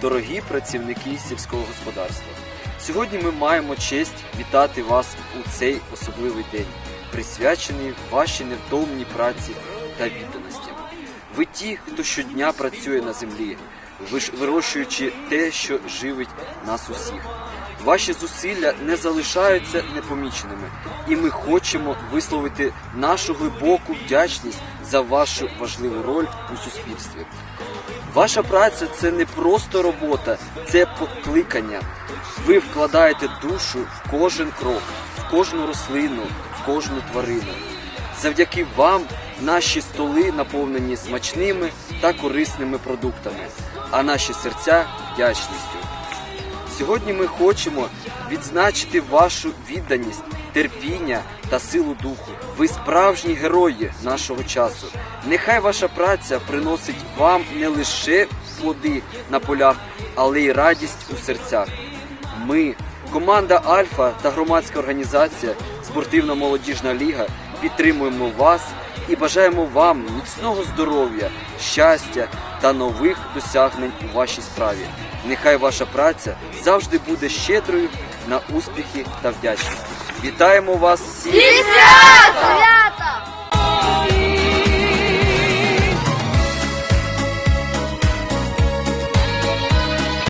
дорогі працівники сільського господарства. Сьогодні ми маємо честь вітати вас у цей особливий день, присвячений вашій невтомній праці та відданості. Ви ті, хто щодня працює на землі, вирощуючи те, що живить нас усіх. Ваші зусилля не залишаються непоміченими, і ми хочемо висловити нашу глибоку вдячність за вашу важливу роль у суспільстві. Ваша праця це не просто робота, це покликання. Ви вкладаєте душу в кожен крок, в кожну рослину, в кожну тварину. Завдяки вам наші столи наповнені смачними та корисними продуктами, а наші серця вдячністю. Сьогодні ми хочемо відзначити вашу відданість, терпіння та силу духу. Ви справжні герої нашого часу. Нехай ваша праця приносить вам не лише плоди на полях, але й радість у серцях. Ми, команда Альфа та громадська організація Спортивна молодіжна ліга підтримуємо вас і бажаємо вам міцного здоров'я, щастя та нових досягнень у вашій справі. Нехай ваша праця завжди буде щедрою на успіхи та вдячність. Вітаємо вас всіх!